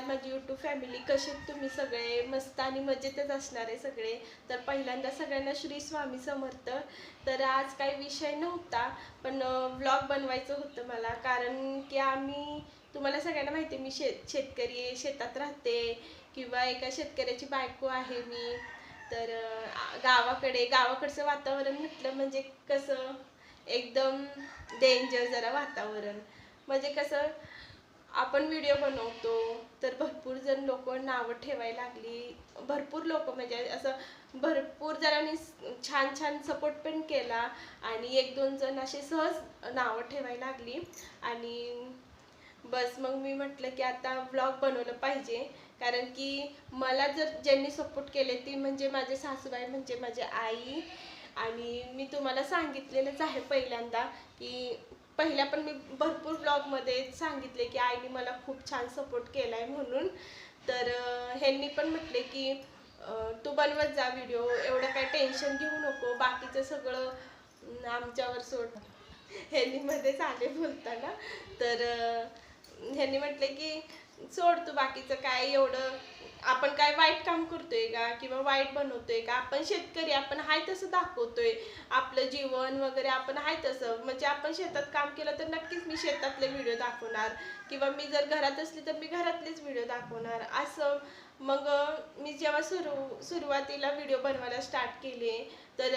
नमस्कार माझी YouTube family कसे तुम्ही सगळे? मस्त आणि मजेतच असणार आहे सगळे. तर पहिल्यांदा सगळ्यांना श्री स्वामी समर्थ. तर आज काही विषय नव्हता पण व्लॉग बनवायचं होतं मला. कारण की आम्ही तुम्हाला सगळ्यांना माहिती आहे मी शेत शेतकरी आहे शेतात राहते किंवा एका शेतकऱ्याची बायको आहे मी. तर गावाकडे गावाकडचं वातावरण म्हटलं म्हणजे कसं? एकदम डेंजर जरा वातावरण. म्हणजे कसं आपण व्हिडिओ बनवतो तर भरपूर जण लोक नावं ठेवायला लागली. भरपूर लोक म्हणजे असं भरपूर जणांनी छान छान सपोर्ट पण केला आणि एक दोन जण असे सहज नावं ठेवायला लागली. आणि बस मग मी म्हटलं की आता ब्लॉग बनवलं पाहिजे. कारण की मला जर ज्यांनी सपोर्ट केले ती म्हणजे माझे सासूबाई म्हणजे माझी आई. आणि मी तुम्हाला सांगितलेलंच आहे पहिल्यांदा की पहिल्या पण मी भरपूर ब्लॉगमध्ये सांगितले की आईने मला खूप छान सपोर्ट केला आहे म्हणून. तर ह्यांनी पण म्हटले की तू बनवत जा व्हिडिओ एवढं काही टेन्शन घेऊ नको बाकीचं सगळं आमच्यावर सोड. ह्यांनीमध्येच आले बोलताना. तर ह्यांनी म्हटले की सोड तू बाकीचं काय एवढं आपण काय वाईट काम करतोय का? किंवा वाईट बनवतोय का? आपण शेतकरी आपण हाय तसं दाखवतोय. आपलं जीवन वगैरे आपण हाय तसं. म्हणजे आपण शेतात काम केलं तर नक्कीच मी शेतातले व्हिडिओ दाखवणार. किंवा मी जर घरात असली तर मी घरातलेच व्हिडिओ दाखवणार. असं मग मी जेव्हा सुरू सुरुवातीला व्हिडिओ बनवायला स्टार्ट केले तर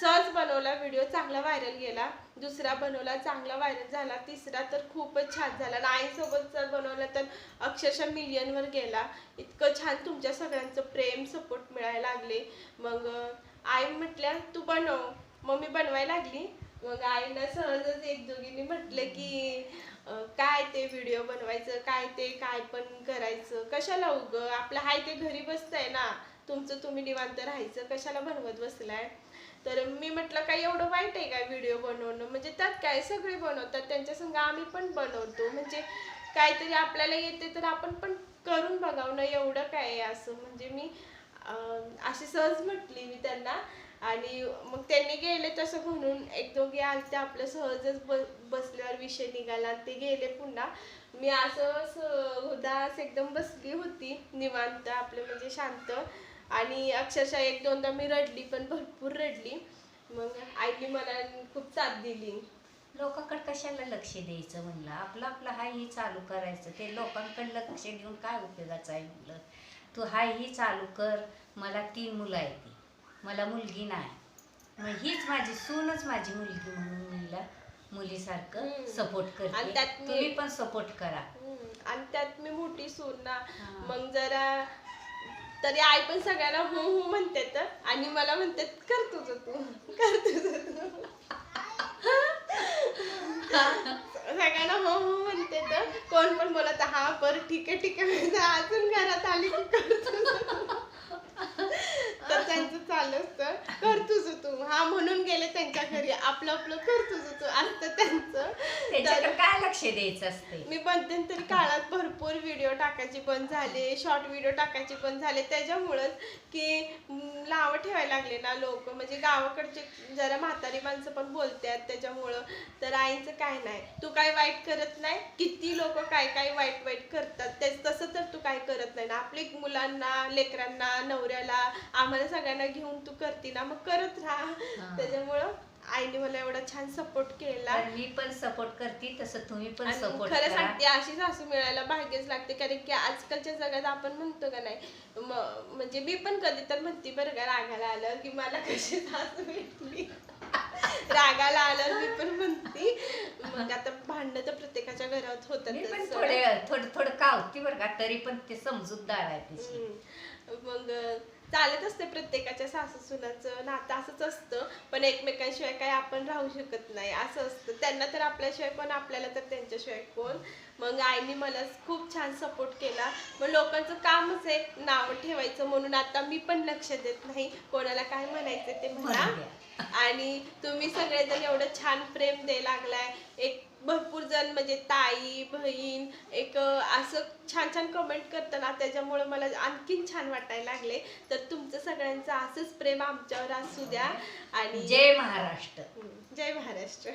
सहज बनवला व्हिडिओ चांगला व्हायरल गेला. दुसरा बनवला चांगला व्हायरल झाला. तिसरा तर खूपच छान झाला. आणि आईसोबत जर बनवला तर अक्षरशः मिलियनवर गेला. इतकं छान तुमच्या सगळ्यांचं प्रेम सपोर्ट मिळायला लागले. मग आई म्हटल्या तू बनव. मग मी बनवायला लागली. मग आईनं सहजच एक दोघींनी म्हटलं की काय ते व्हिडिओ बनवायचं? काय ते? काय पण करायचं? कशाला उग? आपलं हाय ते घरी बसतंय ना. तुमचं तुम्ही निवांत राहायचं. कशाला बनवत बसलाय? तर मी म्हटलं काय एवढं वाईट आहे काय व्हिडिओ बनवणं? म्हणजे त्यात काय सगळे बनवतात त्यांच्या संग आम्ही पण बनवतो. म्हणजे काहीतरी आपल्याला येते तर आपण पण करून बघावं ना एवढं काय असं. म्हणजे मी अशी सहज म्हटली मी त्यांना. आणि मग त्यांनी गेले तसं म्हणून एक दोघे आलते आपलं सहजच ब बसल्यावर विषय निघाला ते गेले पुन्हा. मी असं उदास एकदम बसली होती निवांत आपलं म्हणजे शांत. आणि अक्षरशः एक दोनदा मी रडली पण भरपूर रडली. मग आईने मला खूप साथ दिली. लोकांकडे कशाला लक्ष द्यायचं म्हणलं? आपलं आपलं हाय ही चालू करायचं. ते लोकांकडे लक्ष देऊन काय उपयोगाचं आहे म्हणलं? तू हाय ही चालू कर. मला तीन मुलं आहेत. ती मला मुलगी नाही. मग हीच माझी सूनच माझी मुलगी म्हणून म्हणलं मुलीसारखं. सपोर्ट आणि करते तुम्ही पण सपोर्ट करा. आणि त्यात मी मोठी सून ना. हा. मग जरा तरी आई पण सगळ्यांना हो हो म्हणते तर. आणि मला म्हणते कर तुझं तू कर तुझं तू. सगळ्यांना हो हो म्हणते तर. कोण पण बोलत हा बरं ठीक आहे ठीक आहे. अजून घरात आली की कर तुझं तू." तर त्यांचं चालू असतं कर तुझं तू. हा म्हणून गेले त्यांच्या घरी. आपलं आपलं कर तुझं तू. असतं त्यांचं. त्याच्याकडे काय लक्ष द्यायचं असते? मी मध्यंतरी काळात भरपूर व्हिडिओ टाकायचे बंद झाले शॉर्ट व्हिडिओ टाकायचे बंद झाले. त्याच्यामुळंच की नावं ठेवायला लागले ना लोक. म्हणजे गावाकडचे जरा म्हातारी माणसं पण बोलतात त्याच्यामुळं. तर आईचं काय नाही. तू काय वाईट करत नाही? किती लोक काय काय वाईट वाईट करतात. तेच तसं तर तू काय करत नाही ना. आपली मुलांना लेकरांना नवऱ्याला आम्हाला सगळ्यांना घेऊन तू करते ना मग करत राहा. त्याच्यामुळं आईने मला एवढा छान सपोर्ट केला. मी पण सपोर्ट करते तसं तुम्ही पण सपोर्ट खरं सांगते अशी सासू मिळायला भाग्यच लागते कारण की आजकालच्या जगात आपण म्हणतो का नाही म्हणजे मी पण कधी तर म्हणते बरं का रागाला आलं की मला कशी सासू भेटली. रागाला आलं मी पण म्हणते. मग आता भांडणं तर प्रत्येकाच्या घरात होतात थोडे थोडं थोडं कावती बरं का तरी पण ते समजूतदार आहे मग चालत असते प्रत्येकाच्या सासू सुनाचं नातं असंच असतं पण एकमेकांशिवाय काही आपण राहू शकत नाही. असं असतं. त्यांना तर आपल्याशिवाय कोण आपल्याला तर त्यांच्याशिवाय कोण? मग आईने मला खूप छान सपोर्ट केला. मग लोकांचं कामच आहे नाव ठेवायचं म्हणून. आता मी पण लक्ष देत नाही. कोणाला काय म्हणायचं ते म्हणा. आणि तुम्ही सगळेजण एवढं छान प्रेम द्यायला लागलाय. एक भरपूर जण म्हणजे ताई बहीण एक असं छान छान कमेंट करताना त्याच्यामुळे मला आणखीन छान वाटायला लागले. तर तुमचं सगळ्यांचं असंच प्रेम आमच्यावर असू द्या. आणि जय महाराष्ट्र. जय महाराष्ट्र.